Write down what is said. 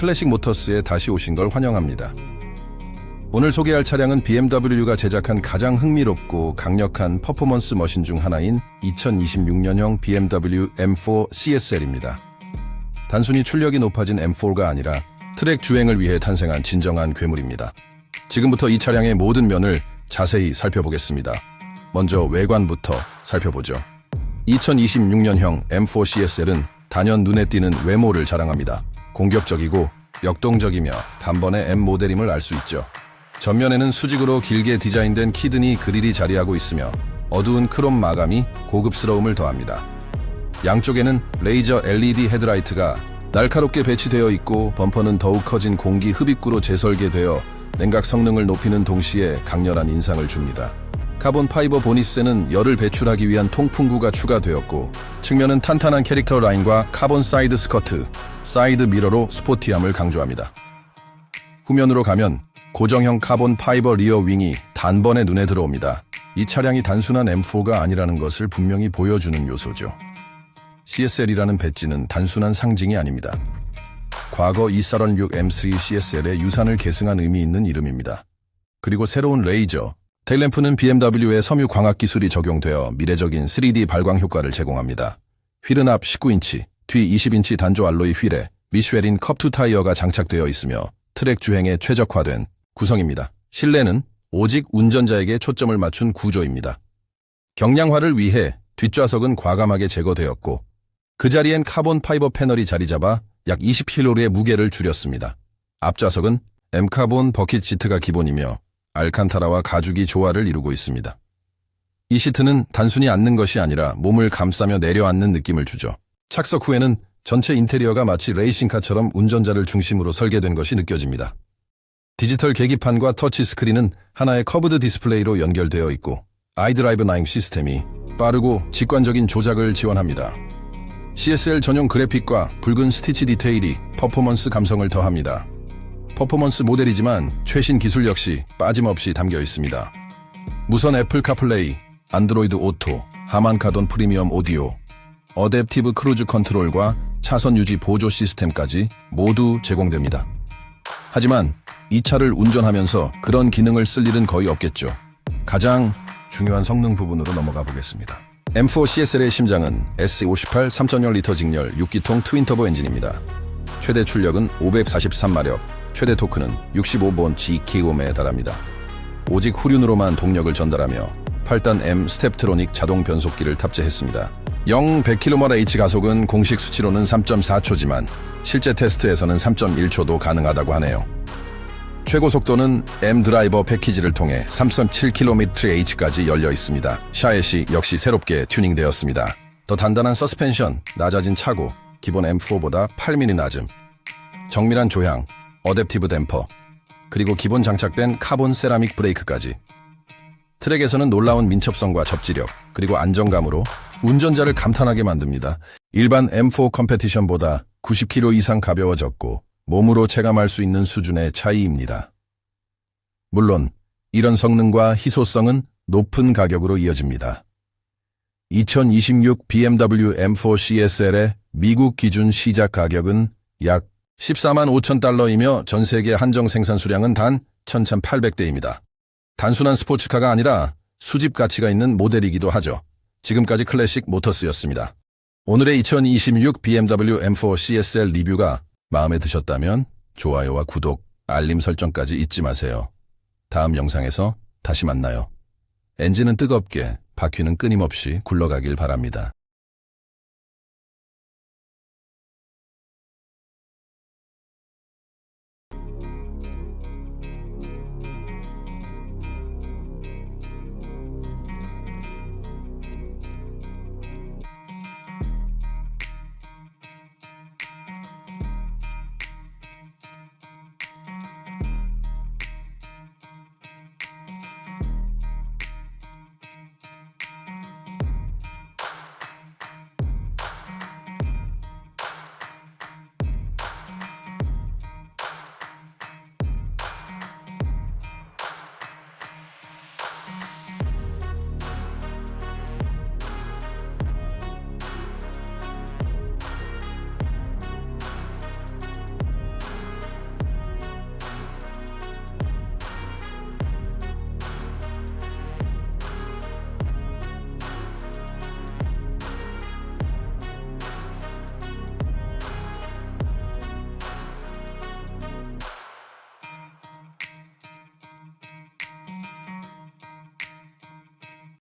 클래식 모터스에 다시 오신 걸 환영합니다. 오늘 소개할 차량은 BMW가 제작한 가장 흥미롭고 강력한 퍼포먼스 머신 중 하나인 2026년형 BMW M4 CSL입니다. 단순히 출력이 높아진 M4가 아니라 트랙 주행을 위해 탄생한 진정한 괴물입니다. 지금부터 이 차량의 모든 면을 자세히 살펴보겠습니다. 먼저 외관부터 살펴보죠. 2026년형 M4 CSL은 단연 눈에 띄는 외모를 자랑합니다. 공격적이고 역동적이며 단번에 M 모델임을 알 수 있죠. 전면에는 수직으로 길게 디자인된 키드니 그릴이 자리하고 있으며 어두운 크롬 마감이 고급스러움을 더합니다. 양쪽에는 레이저 LED 헤드라이트가 날카롭게 배치되어 있고 범퍼는 더욱 커진 공기 흡입구로 재설계되어 냉각 성능을 높이는 동시에 강렬한 인상을 줍니다. 카본 파이버 보니스에는 열을 배출하기 위한 통풍구가 추가되었고 측면은 탄탄한 캐릭터 라인과 카본 사이드 스커트, 사이드 미러로 스포티함을 강조합니다. 후면으로 가면 고정형 카본 파이버 리어 윙이 단번에 눈에 들어옵니다. 이 차량이 단순한 M4가 아니라는 것을 분명히 보여주는 요소죠. CSL이라는 배지는 단순한 상징이 아닙니다. 과거 246 M3 CSL의 유산을 계승한 의미 있는 이름입니다. 그리고 새로운 레이저, 테일램프는 BMW의 섬유 광학 기술이 적용되어 미래적인 3D 발광 효과를 제공합니다. 휠은 앞 19인치, 뒤 20인치 단조 알로이 휠에 미쉐린 컵2 타이어가 장착되어 있으며 트랙 주행에 최적화된 구성입니다. 실내는 오직 운전자에게 초점을 맞춘 구조입니다. 경량화를 위해 뒷좌석은 과감하게 제거되었고 그 자리엔 카본 파이버 패널이 자리 잡아 약 20kg의 무게를 줄였습니다. 앞좌석은 M카본 버킷 시트가 기본이며 알칸타라와 가죽이 조화를 이루고 있습니다. 이 시트는 단순히 앉는 것이 아니라 몸을 감싸며 내려앉는 느낌을 주죠. 착석 후에는 전체 인테리어가 마치 레이싱카처럼 운전자를 중심으로 설계된 것이 느껴집니다. 디지털 계기판과 터치 스크린은 하나의 커브드 디스플레이로 연결되어 있고 아이드라이브 9 시스템이 빠르고 직관적인 조작을 지원합니다. CSL 전용 그래픽과 붉은 스티치 디테일이 퍼포먼스 감성을 더합니다. 퍼포먼스 모델이지만 최신 기술 역시 빠짐없이 담겨 있습니다. 무선 애플 카플레이, 안드로이드 오토, 하만 카돈 프리미엄 오디오, 어댑티브 크루즈 컨트롤과 차선 유지 보조 시스템까지 모두 제공됩니다. 하지만 이 차를 운전하면서 그런 기능을 쓸 일은 거의 없겠죠. 가장 중요한 성능 부분으로 넘어가 보겠습니다. M4 CSL의 심장은 S58 3.0L 직렬 6기통 트윈터보 엔진입니다. 최대 출력은 543마력, 최대 토크는 65번 Gk옴에 달합니다. 오직 후륜으로만 동력을 전달하며 8단 M 스텝트로닉 자동 변속기를 탑재했습니다. 0 100km H 가속은 공식 수치로는 3.4초지만 실제 테스트에서는 3.1초도 가능하다고 하네요. 최고 속도는 M 드라이버 패키지를 통해 3.7km/h까지 열려 있습니다. 샤엣이 역시 새롭게 튜닝되었습니다. 더 단단한 서스펜션, 낮아진 차고, 기본 M4보다 8mm 낮음, 정밀한 조향, 어댑티브 댐퍼, 그리고 기본 장착된 카본 세라믹 브레이크까지. 트랙에서는 놀라운 민첩성과 접지력, 그리고 안정감으로 운전자를 감탄하게 만듭니다. 일반 M4 컴페티션보다 90kg 이상 가벼워졌고 몸으로 체감할 수 있는 수준의 차이입니다. 물론 이런 성능과 희소성은 높은 가격으로 이어집니다. 2026 BMW M4 CSL의 미국 기준 시작 가격은 약 14만 5천 달러이며 전 세계 한정 생산 수량은 단 1,800대입니다. 단순한 스포츠카가 아니라 수집 가치가 있는 모델이기도 하죠. 지금까지 클래식 모터스였습니다. 오늘의 2026 BMW M4 CSL 리뷰가 마음에 드셨다면 좋아요와 구독, 알림 설정까지 잊지 마세요. 다음 영상에서 다시 만나요. 엔진은 뜨겁게, 바퀴는 끊임없이 굴러가길 바랍니다.